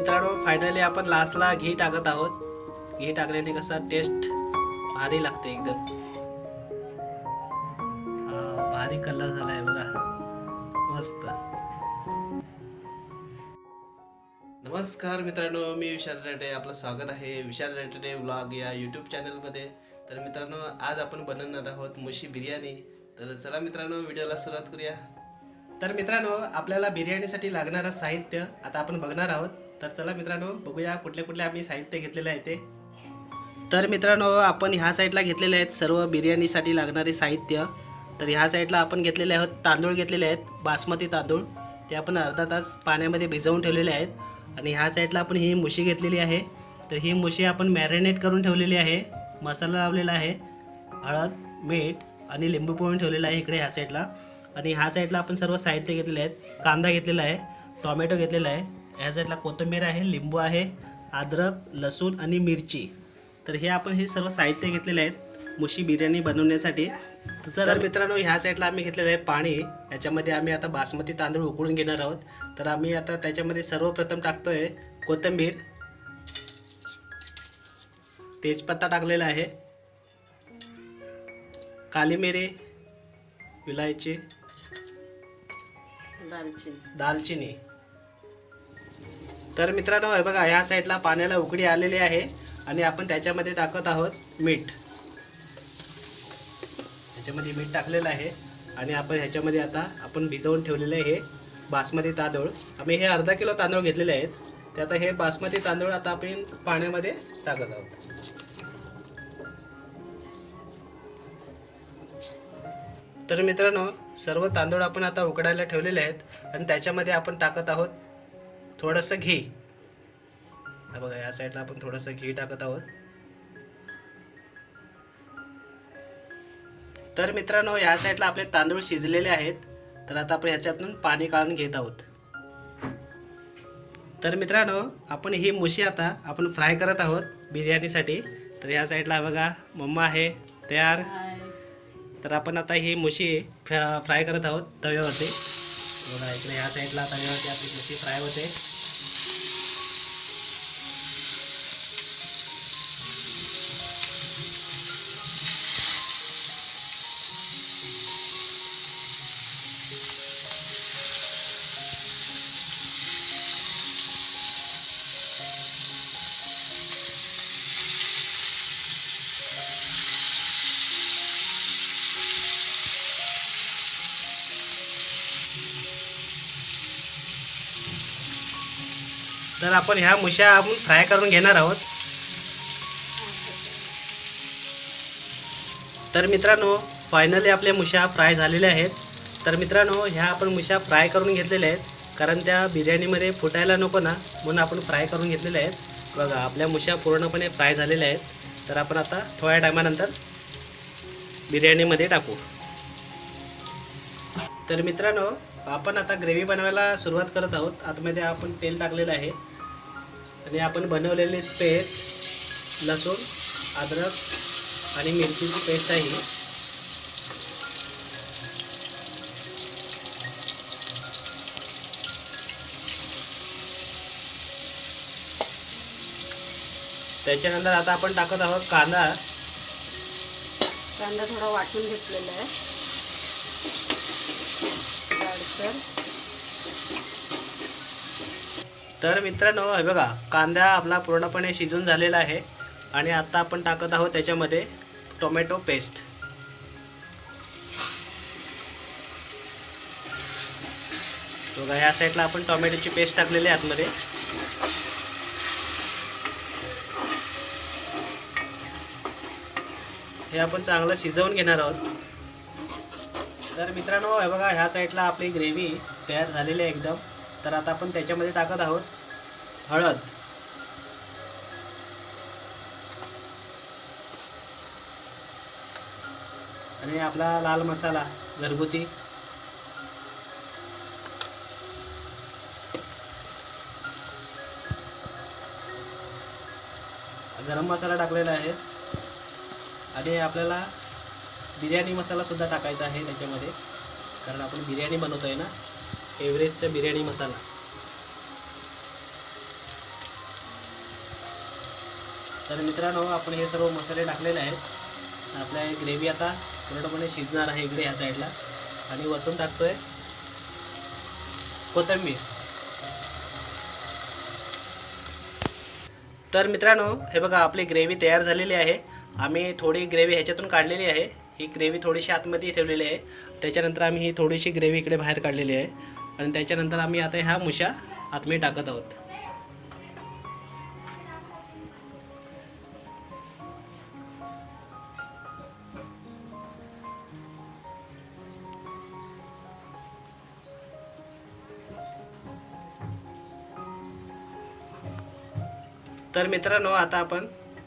मित्रांनो फायनली आपण लास्टला घी टाकत आहोत. घी टाकल्याने कसं टेस्ट भारी लागते एकदम. भारी कलर झालाय बघा. मस्त. नमस्कार मित्रांनो मी विशाल रेटे. आपलं स्वागत आहे विशाल रेटे व्लॉग या यूट्यूब चॅनलमध्ये तर मित्रांनो आज आपण बनवणार आहोत मुशी बिर्याणी. तर चला मित्रांनो व्हिडिओला सुरुवात करूया. तर मित्रांनो आपल्याला बिर्याणीसाठी लागणारं साहित्य आता आपण बघणार आहोत. तर चला मित्रांनो बघूया कुठले कुठले आम्ही साहित्य घेतलेले आहे ते. तर मित्रांनो आपण ह्या साईडला घेतलेले आहेत सर्व बिर्याणीसाठी लागणारे साहित्य. तर ह्या साईडला आपण घेतलेले आहोत तांदूळ घेतलेले आहेत बासमती तांदूळ. ते आपण अर्धा तास पाण्यामध्ये भिजवून ठेवलेले आहेत. आणि ह्या साईडला आपण ही मुशी घेतलेली आहे. तर ही मुशी आपण मॅरिनेट करून ठेवलेली आहे. मसाला लावलेला आहे. हळद मीठ आणि लिंबू पिळून ठेवलेलं आहे इकडे ह्या साईडला. आणि ह्या साईडला आपण सर्व साहित्य घेतलेले आहेत. कांदा घेतलेला आहे. टॉमॅटो घेतलेला आहे. ह्या साईडला कोथिंबीर आहे लिंबू आहे अद्रक लसूण आणि मिरची. तर हे आपण हे सर्व साहित्य घेतलेले आहेत मुशी बिर्याणी बनवण्यासाठी. तर मित्रांनो ह्या साईडला आम्ही घेतलेलं आहे पाणी. याच्यामध्ये आम्ही आता बासमती तांदूळ उकळून घेणार आहोत. तर आम्ही आता त्याच्यामध्ये सर्वप्रथम टाकतोय कोथिंबीर. तेजपत्ता टाकलेला आहे. काली मिरी विलायची दालचिनी. दालचिनी. तर मित्रांनो हे बघा ह्या साईडला पाण्याला उकडी आलेली आहे आणि आपण त्याच्यामध्ये टाकत आहोत मीठ. ह्याच्यामध्ये मीठ टाकलेलं आहे आणि आपण ह्याच्यामध्ये आता आपण भिजवून ठेवलेले हे बासमती तांदूळ. आम्ही हे अर्धा किलो तांदूळ घेतलेले आहेत. ते आता हे बासमती तांदूळ आता आपण पाण्यामध्ये टाकत आहोत. तर मित्रांनो सर्व तांदूळ आपण आता उकडायला ठेवलेले आहेत आणि त्याच्यामध्ये आपण टाकत आहोत थोडंसं घी. हा बघा या साईडला आपण थोडंसं घी टाकत आहोत. तर मित्रांनो या साईडला आपले तांदूळ शिजलेले आहेत. तर आता आपण ह्याच्यातून पाणी काढून घेत आहोत. तर मित्रांनो आपण ही मुशी आता आपण फ्राय करत आहोत बिर्याणीसाठी. तर या साईडला बघा मम्मा आहे तयार. तर आपण आता ही मुशी फ्रा- फ्राय करत आहोत तव्यावरती. बघा इकडे ह्या साईडला तव्यावरती आपली मुशी फ्राय होते. तर आपण ह्या मुश्या आपण फ्राय करून घेणार आहोत. तर मित्रांनो फायनली आपल्या मुश्या फ्राय झालेल्या आहेत. तर मित्रांनो ह्या आपण मुश्या फ्राय करून घेतलेल्या आहेत. कारण त्या बिर्याणीमध्ये फुटायला नको ना म्हणून आपण फ्राय करून घेतलेल्या आहेत. बघा आपल्या मुश्या पूर्णपणे फ्राय झालेल्या आहेत. तर आपण आता थोड्या टायमानंतर बिर्याणीमध्ये टाकू. तर मित्रांनो आपण आता ग्रेव्ही बनवायला सुरुवात करत आहोत. आतमध्ये आपण तेल टाकलेलं आहे. आणि आपण बनवलेले पेस्ट लसूण अद्रक आणि मिरचीची पेस्ट आहे त्याच्यानंतर आता आपण टाकत आहोत कांदा. कांदा थोडा वाटून घेतलेला आहे. तर मित्रांनो हे बघा कांदा आपला पूर्णपणे शिजून झालेला आहे आणि आता आपण टाकत आहोत त्याच्यामध्ये टोमॅटो पेस्ट. बघा ह्या साईडला आपण टोमॅटोची पेस्ट टाकलेली आहे आतमध्ये. हे आपण चांगलं शिजवून घेणार आहोत. तर मित्रांनो हे बघा ह्या साईडला आपली ग्रेव्ही तयार झालेली आहे एकदम. तर आता आपण त्याच्यामध्ये टाकत आहोत हळद. आणि आपला लाल मसाला घरगुती. गरम मसाला टाकलेला आहे. आणि आपल्याला बिर्याणी मसाला सुद्धा टाकायचा आहे त्याच्यामध्ये. कारण आपण बिर्याणी बनवतोय ना. एव्हरेजचा बिर्याणी मसाला. तर मित्रांनो आपण हे सर्व मसाले टाकलेले आहेत. आपल्या ग्रेव्ही आता पूर्णपणे शिजणार आहे इकडे ह्या साईडला आणि वरतून टाकतो आहे कोथंबीर. तर मित्रांनो हे बघा आपली ग्रेव्ही तयार झालेली आहे. आम्ही थोडी ग्रेव्ही ह्याच्यातून काढलेली आहे. ही ग्रेव्ही थोडीशी आतमध्ये ठेवलेली आहे. त्याच्यानंतर आम्ही ही थोडीशी ग्रेव्ही इकडे बाहेर काढलेली आहे. आणि त्याच्यानंतर आम्ही आता ह्या मुशा आतमध्ये टाकत आहोत. तर मित्रांनो आता आपण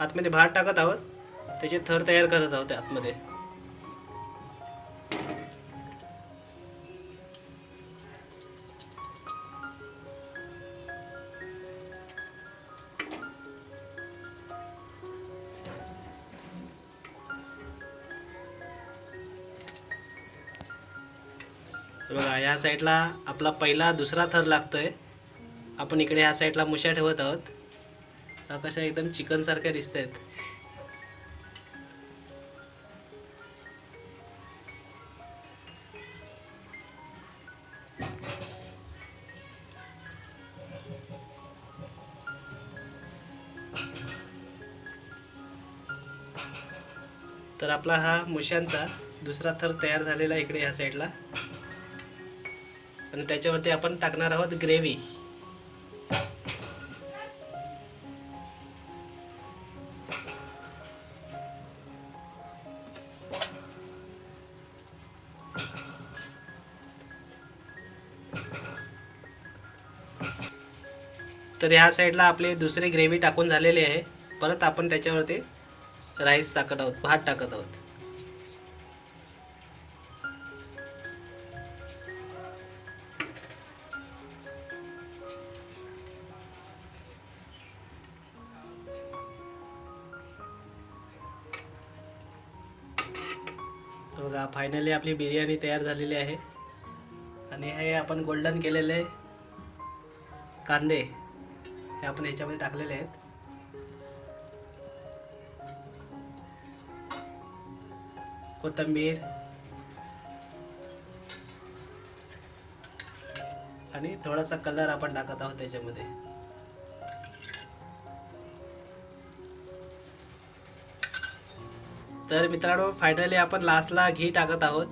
आतमध्ये भात टाकत आहोत. त्याचे थर तयार करत आहोत आतमध्ये. बघा या साईडला आपला पहिला दुसरा थर लागतोय. आपण इकडे ह्या साईडला मुशा ठेवत आहोत. कशा एकदम चिकन सारख्या दिसत आहेत तर आपला हा मुशांचा दुसरा थर तयार झालेला इकडे ह्या साईडला. आणि त्याच्यावरती आपण टाकणार आहोत ग्रेव्ही. तर ह्या साईडला आपले दुसरी ग्रेव्ही टाकून झालेली आहे. परत आपण त्याच्यावरती राईस टाकत आहोत भात टाकत आहोत. बघा फायनली आपली बिर्याणी तयार झालेली आहे. आणि हे आपण गोल्डन केलेले कांदे हे आपण ह्याच्यामध्ये टाकलेले आहेत. कोथिंबीर आणि थोडासा कलर आपण टाकत आहोत त्याच्यामध्ये. तर मित्रांनो फायनली आपण लास्टला घी टाकत आहोत.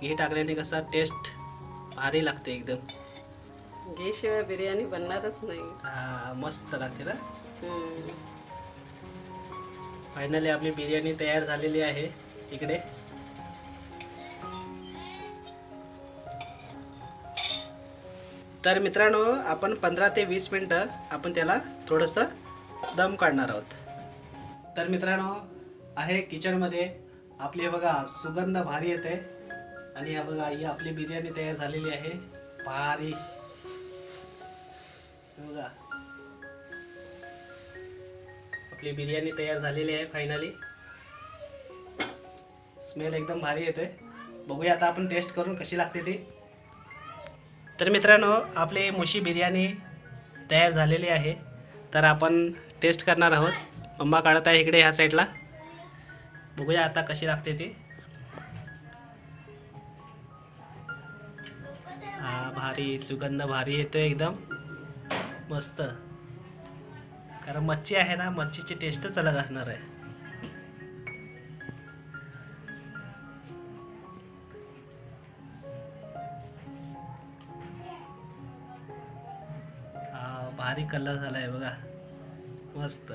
घी टाकल्याने कसा टेस्ट भारी लागते एकदम. घी शिवाय बिर्याणी बनणारच नाही. हा, मस्त लागते ना. फायनली आपली बिर्याणी तयार झालेली आहे इकडे. तर मित्रांनो आपण पंधरा ते वीस मिनटं आपण त्याला थोडंसं दम काढणार आहोत. तर मित्रांनो आहे किचनमध्ये आपली बघा सुगंध भारी येते. आणि हा बघा ही आपली बिर्याणी तयार झालेली आहे. भारी. बघा. आपली बिर्याणी तयार झालेली आहे फायनली स्मेल एकदम भारी येते. बघूया आता आपण टेस्ट करून कशी लागते ती. तर मित्रांनो आपली मुशी बिर्याणी तयार झालेली आहे. तर आपण टेस्ट करणार आहोत. मम्मा काढत आहे इकडे ह्या साईडला बघूया आता कशी लागते ती. हा भारी सुगंध भारी येतोय एकदम. मस्त. कारण मच्छी आहे ना मच्छीची टेस्टच अलग असणार आहे. हा भारी कलर झालाय बघा. मस्त.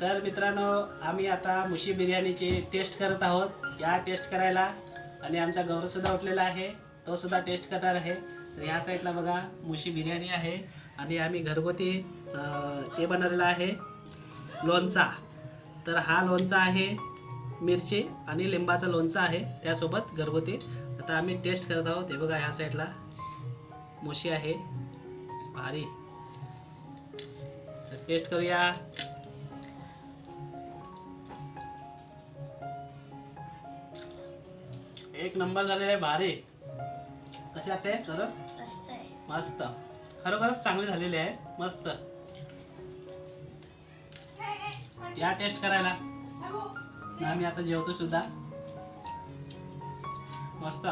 तर मित्रांनो आम्ही आता मुशी बिर्याणीची टेस्ट करत आहोत. या टेस्ट करायला आणि आमचा गौरवसुद्धा उठलेला आहे. तो सुद्धा टेस्ट करणार आहे. तर ह्या साईडला बघा मुशी बिर्याणी आहे. आणि आम्ही घरगुती हे बनवलेलं आहे. लोणचा. तर हा लोणचा आहे मिरची आणि लिंबाचा लोणचा आहे. त्यासोबत घरगुती. आता आम्ही टेस्ट करत आहोत. हे बघा ह्या साईडला मुशी आहे. भारी. तर टेस्ट करूया. एक नंबर झालेला आहे भारी. कसे वाटते खरं मस्त आहे. मस्त. खरोखरच चांगली झालेली आहे. मस्त. या टेस्ट करायला. ना मी आता जेवतो सुद्धा. मस्त.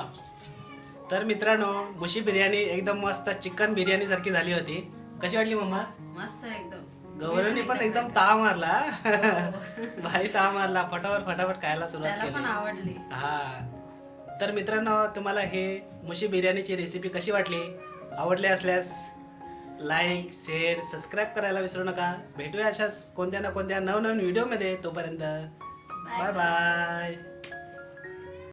तर मित्रांनो मुशी बिर्याणी एकदम मस्त चिकन बिर्याणी सारखी झाली होती. कशी वाटली मम्मा मस्त एकदम. गौरवने पण एकदम ताव मारला. भारी ताव मारला. फटाफट फटाफट खायला सुरुवात केली. आवडली. हा. तर मित्रांनो तुम्हाला हे मुशी बिर्याणीची रेसिपी कशी वाटली? आवडली असल्यास लाईक शेअर सबस्क्राईब करायला विसरू नका. भेटूया अशाच कोणत्या ना कोणत्या नवनवीन व्हिडिओमध्ये तोपर्यंत बाय बाय